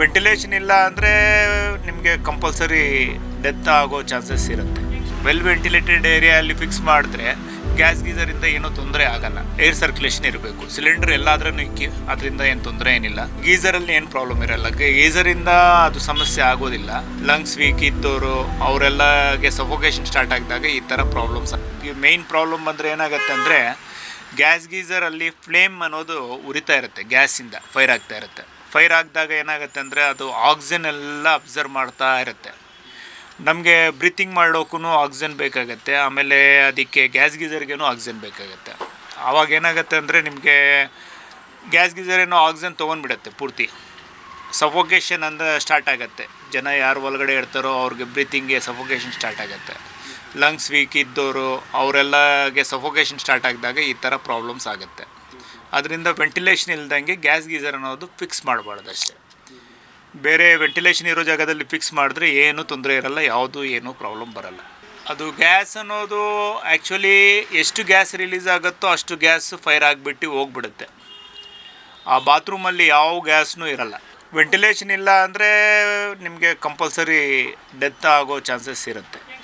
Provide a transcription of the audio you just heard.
Ventilation ಇಲ್ಲ ಅಂದರೆ ನಿಮಗೆ ಕಂಪಲ್ಸರಿ ಡೆತ್ ಆಗೋ ಚಾನ್ಸಸ್ ಇರುತ್ತೆ. ವೆಲ್ ವೆಂಟಿಲೇಟೆಡ್ ಏರಿಯಲ್ಲಿ ಫಿಕ್ಸ್ ಮಾಡಿದ್ರೆ ಗ್ಯಾಸ್ ಗೀಸರಿಂದ ಏನೂ ತೊಂದರೆ ಆಗಲ್ಲ. ಏರ್ ಸರ್ಕ್ಯುಲೇಷನ್ ಇರಬೇಕು. ಸಿಲಿಂಡರ್ ಎಲ್ಲಾದ್ರೂ ಇಕ್ಕಿ, ಅದರಿಂದ ಏನು ತೊಂದರೆ ಏನಿಲ್ಲ. ಗೀಸರಲ್ಲಿ ಏನು ಪ್ರಾಬ್ಲಮ್ ಇರಲ್ಲ. ಗೀಸರಿಂದ ಅದು ಸಮಸ್ಯೆ ಆಗೋದಿಲ್ಲ. ಲಂಗ್ಸ್ ವೀಕ್ ಇದ್ದವರು ಅವರೆಲ್ಲಗೆ ಸಫೋಕೇಶನ್ ಸ್ಟಾರ್ಟ್ ಆಗಿದಾಗ ಈ ಥರ ಪ್ರಾಬ್ಲಮ್ಸ್ ಮೇಯ್ನ್ ಪ್ರಾಬ್ಲಮ್ ಅಂದರೆ ಏನಾಗುತ್ತೆ ಅಂದರೆ ಗ್ಯಾಸ್ ಗೀಸರಲ್ಲಿ ಫ್ಲೇಮ್ ಅನ್ನೋದು ಉರಿತಾ ಇರುತ್ತೆ ಗ್ಯಾಸಿಂದ ಫೈರ್ ಆಗ್ತಾ ಇರುತ್ತೆ. ಫೈರ್ ಆಗಿದಾಗ ಏನಾಗುತ್ತೆ ಅಂದರೆ ಅದು ಆಕ್ಸಿಜನ್ ಎಲ್ಲ ಅಬ್ಸರ್ವ್ ಮಾಡ್ತಾ ಇರುತ್ತೆ. ನಮಗೆ ಬ್ರೀತಿಂಗ್ ಮಾಡೋಕ್ಕೂ ಆಕ್ಸಿಜನ್ ಬೇಕಾಗುತ್ತೆ, ಆಮೇಲೆ ಅದಕ್ಕೆ ಗ್ಯಾಸ್ ಗೀಸರ್ಗೇನು ಆಕ್ಸಿಜನ್ ಬೇಕಾಗುತ್ತೆ. ಆವಾಗ ಏನಾಗುತ್ತೆ ಅಂದರೆ ನಿಮಗೆ ಗ್ಯಾಸ್ ಗೀಸರ್ ಏನೋ ಆಕ್ಸಿಜನ್ ತೊಗೊಂಡ್ಬಿಡುತ್ತೆ ಪೂರ್ತಿ. ಸಫೋಕೇಶನ್ ಅಂದರೆ ಸ್ಟಾರ್ಟ್ ಆಗುತ್ತೆ. ಜನ ಯಾರು ಒಳಗಡೆ ಇರ್ತಾರೋ ಅವ್ರಿಗೆ ಬ್ರೀತಿಂಗ್ಗೆ ಸಫೋಕೇಶನ್ ಸ್ಟಾರ್ಟ್ ಆಗುತ್ತೆ. ಲಂಗ್ಸ್ ವೀಕ್ ಇದ್ದವರು ಅವರೆಲ್ಲಗೆ ಸಫೋಕೇಶನ್ ಸ್ಟಾರ್ಟ್ ಆಗಿದಾಗ ಈ ಥರ ಪ್ರಾಬ್ಲಮ್ಸ್ ಆಗುತ್ತೆ. ಅದರಿಂದ ವೆಂಟಿಲೇಷನ್ ಇಲ್ದಂಗೆ ಗ್ಯಾಸ್ ಗೀಸರ್ ಅನ್ನೋದು ಫಿಕ್ಸ್ ಮಾಡಬಾರ್ದು ಅಷ್ಟೇ ಬೇರೆ ವೆಂಟಿಲೇಷನ್ ಇರೋ ಜಾಗದಲ್ಲಿ ಫಿಕ್ಸ್ ಮಾಡಿದ್ರೆ ಏನೂ ತೊಂದರೆ ಇರಲ್ಲ, ಯಾವುದು ಏನೂ ಪ್ರಾಬ್ಲಮ್ ಬರಲ್ಲ. ಅದು ಗ್ಯಾಸ್ ಅನ್ನೋದು ಆ್ಯಕ್ಚುಲಿ ಎಷ್ಟು ಗ್ಯಾಸ್ ರಿಲೀಸ್ ಆಗುತ್ತೋ ಅಷ್ಟು ಗ್ಯಾಸ್ ಫೈರ್ ಆಗಿಬಿಟ್ಟು ಹೋಗ್ಬಿಡುತ್ತೆ. ಆ ಬಾತ್ರೂಮಲ್ಲಿ ಯಾವ ಗ್ಯಾಸ್ನೂ ಇರಲ್ಲ. ವೆಂಟಿಲೇಷನ್ ಇಲ್ಲ ಅಂದರೆ ನಿಮಗೆ ಕಂಪಲ್ಸರಿ ಡೆತ್ ಆಗೋ ಚಾನ್ಸಸ್ ಇರುತ್ತೆ.